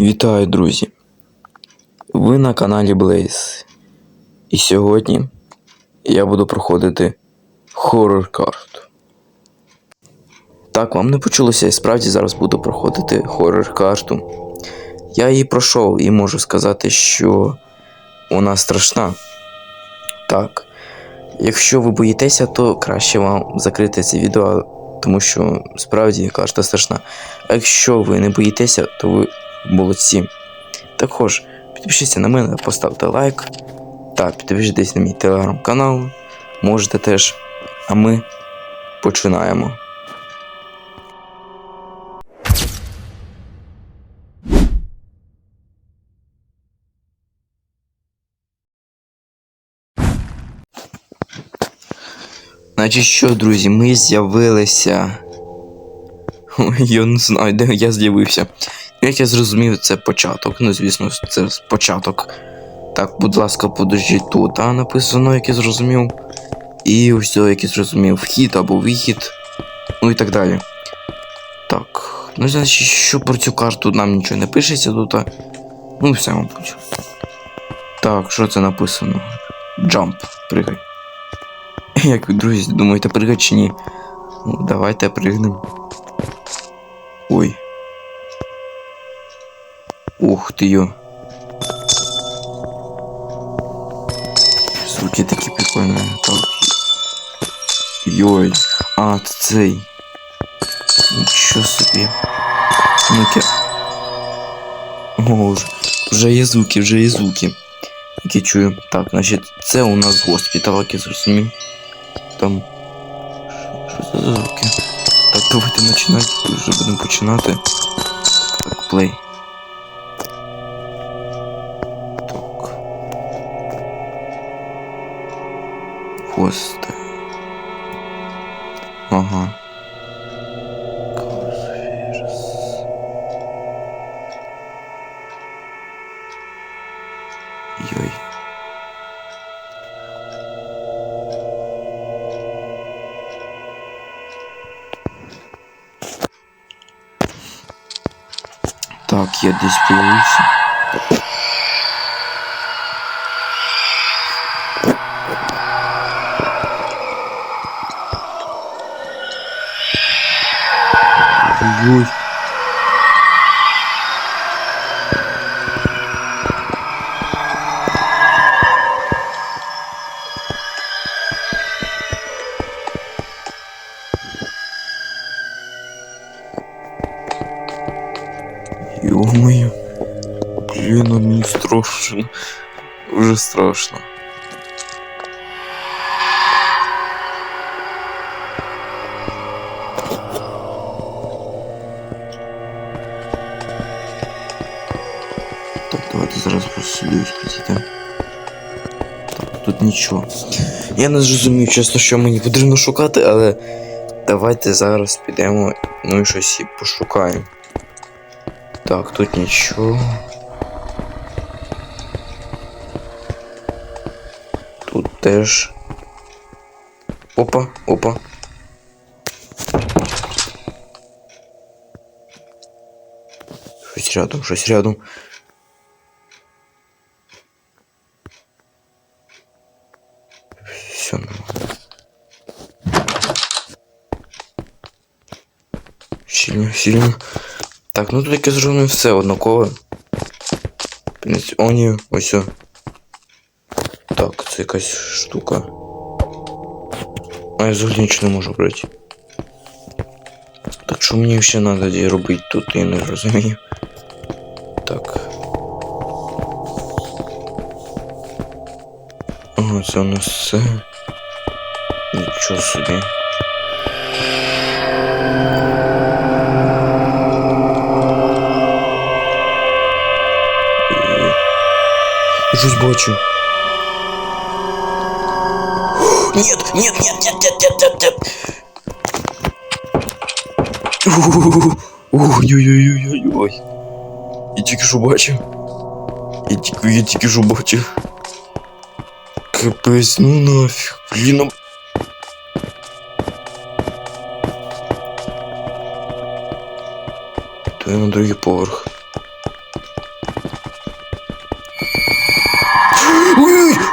Вітаю, друзі! Ви на каналі Blaze. І сьогодні я буду проходити хоррор карту. Так, вам не почулося, я справді зараз буду проходити хоррор карту. Я її пройшов і можу сказати, що вона страшна. Так. Якщо ви боїтеся, то краще вам закрити це відео, тому що справді карта страшна. А якщо ви не боїтеся, то ви молодці. Також підпишіться на мене, поставте лайк та підпишіться на мій телеграм-канал. Можете теж. А ми починаємо. Значить що, друзі, ми з'явилися. Ой, я не знаю, де я з'явився. Як я зрозумів, це початок. Ну, звісно, це початок. Так, будь ласка, подождіть тут, а написано, як я зрозумів. І ось, як я зрозумів, вхід або вихід. Ну і так далі. Так. Ну, значить, що про цю карту нам нічого не пишеться тут. Ну, все, мабуть. Так, що це написано? Jump. Пригай. Як ви, друзі, думаєте, пригати чи ні? Ну, давайте пригнемо. Ух ти йо. Звуки такі прикольні. Йой. А, це цей. Нічого собі. Ну-ка. О, вже, вже є звуки, вже є звуки. Які чую. Так, значить, це у нас госпіталь, як я зрозумів. Там. Що за звуки? Так, давайте починати. Вже будемо починати. Так, плей. Хвости. Ага. Так, я десь появився. Ой. Ё-моё. Блин, мені страшно. Уже страшно. Зараз просто сюди підійдемо. Так, тут нічого. Я не зрозумів, чесно, що мені потрібно шукати, але давайте зараз підемо, ну і щось і пошукаємо. Так, тут нічого. Тут теж. Опа, опа. Щось рядом, щось рядом. Все нормально. Сильно, сильно. Так, ну тут яке зроблено все однакове. Ні, ось. Так, це якась штука. А я взагалі нічого не можу брати. Так що мені ще треба робити тут, я не розумію. Так. Ага, це у нас все. Нічого собі. Щось бачу. Нет, нет, нет, нет, нет, нет, нет, нет. Ой-ой-ой-ой-ой. Я тільки що бачив. Я тільки, я тільки що бачив. Капець, ну нафіг. Блін, пішли на другий поверх.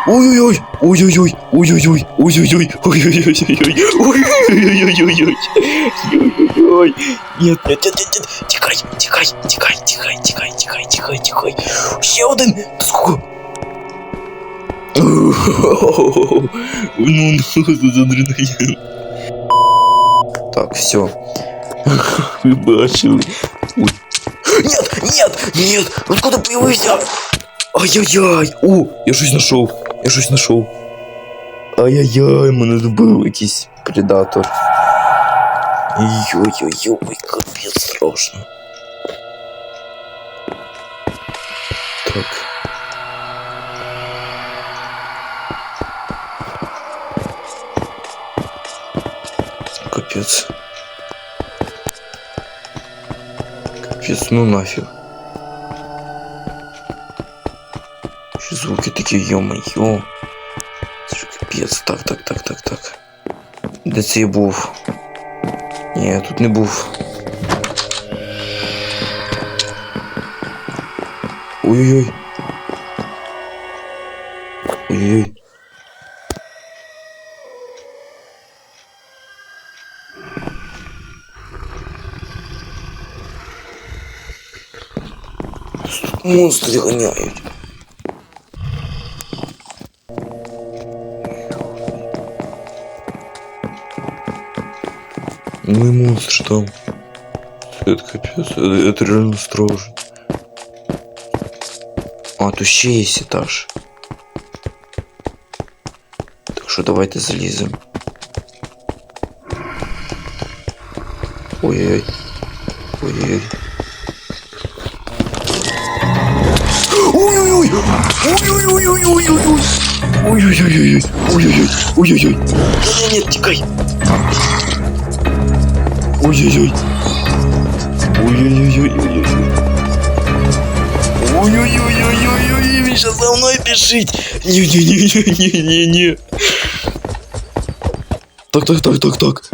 Ой-ой-ой! Ой-ой-ой! Ой-ой-ой! Ой-ой-ой! Ой-ой-ой! Ой-ой-ой! Нет, нет, нет, нет, нет! Тікай, тікай, тікай, тікай, тікай, тікай, тікай, тікай! Ще один! Сколько? Ну, за адреналин. Так, все. Вы бачили. Нет, нет, нет! Откуда появился? Ай-яй-яй! О, я щось знайшов. Я щось знайшов. Ай-яй-яй, мене збив якийсь предатор. Йой-йой-йой, капець страшно. Так. Капец. Капец, ну нафиг. Що звуки такі, йо-моє. Це ж капець. Так, так, так, так, так. Де це я був? Ні, я тут не був. Ой-ой-ой. Ой-ой-ой. Тут монстри ганяють. Ну и монстр там. Это капец, это, это реально страшно. А, тут ще є етаж. Так що давайте заліземо. Ой-ой. Ой-ой. Ой-ой-ой! Ой-ой-ой-ой-ой-ой! Ой-ой-ой-ой! Ой-ой-ой! Ой-ой-ой! Нет-нет-нет, тікай! Ой-ой-ой. Ой-ой-ой-ой-ой-ой. Ой-ой-ой-ой-ой-ой, він сейчас за мною біжить. Не-не-не-не-не-не. Так, так, так, так, так.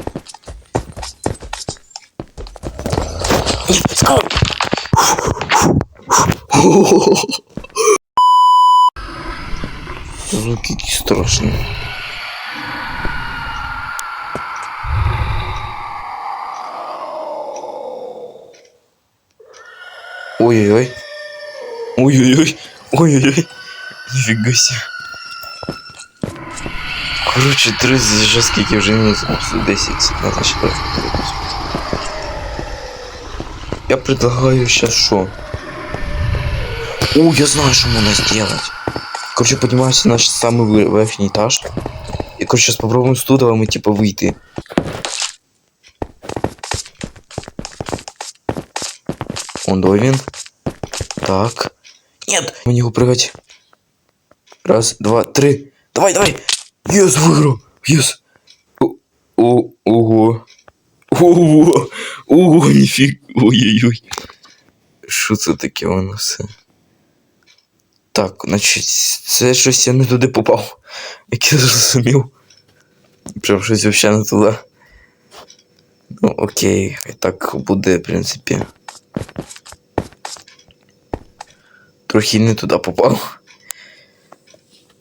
Скоро. Звуки які страшні. Ой-ой-ой. Ой-ой-ой. Ой-ой-ой. Нифига себе. Короче, друзі, вже скільки вже минут записую 10. Надо ще трохи переписувати. Я предлагаю сейчас что? О, я знаю, что можно сделать. Короче, поднимаемся на наш самый вы- верхний этаж. И, короче, сейчас попробуем с туда мы типа выйти. Он доволен. Так. Нет! Мы не прыгать. Раз, два, три. Давай, давай! Ес, выиграл! Ес! О, о, ого! Ого! Ого, нифиг! Ой-ой-ой! Що це таке у нас? все? Так, значить, це щось я не туди попав. Як я зрозумів. Прям щось взагалі не туди. Ну, окей, і так буде, в принципі. Трохи не туди попав.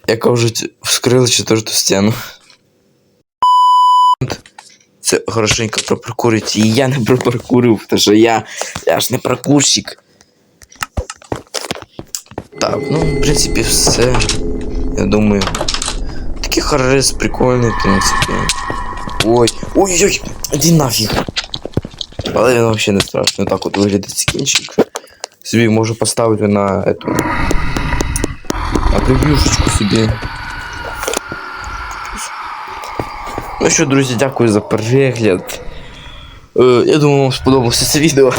Як кажуть, вскрили четверту стіну. Це хорошенько пропаркурить. І я не пропаркурив, тому що я, я ж не паркурщик. Так, ну, в принципі, все. Я думаю. Такий харрес прикольний, в принципі. Ой, ой-ой, іди нафіг. Але він взагалі не страшно. Так от виглядить скінчик. Собі можу поставити на эту. На прев'юшечку собі. Ну що, друзі, дякую за перегляд. Е, я думаю, вам сподобалося це відео.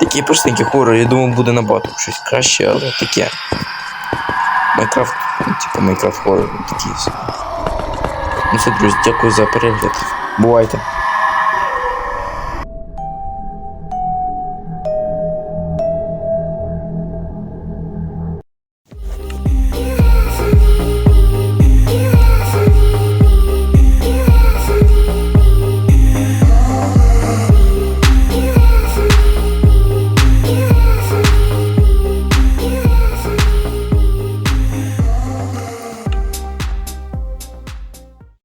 Такий простенький хорор, я думаю, буде набагато щось краще, але таке. Майкрафт, ну, типу Майкрафт хорор, такий. Ну все, друзі, дякую за перегляд. Бувайте.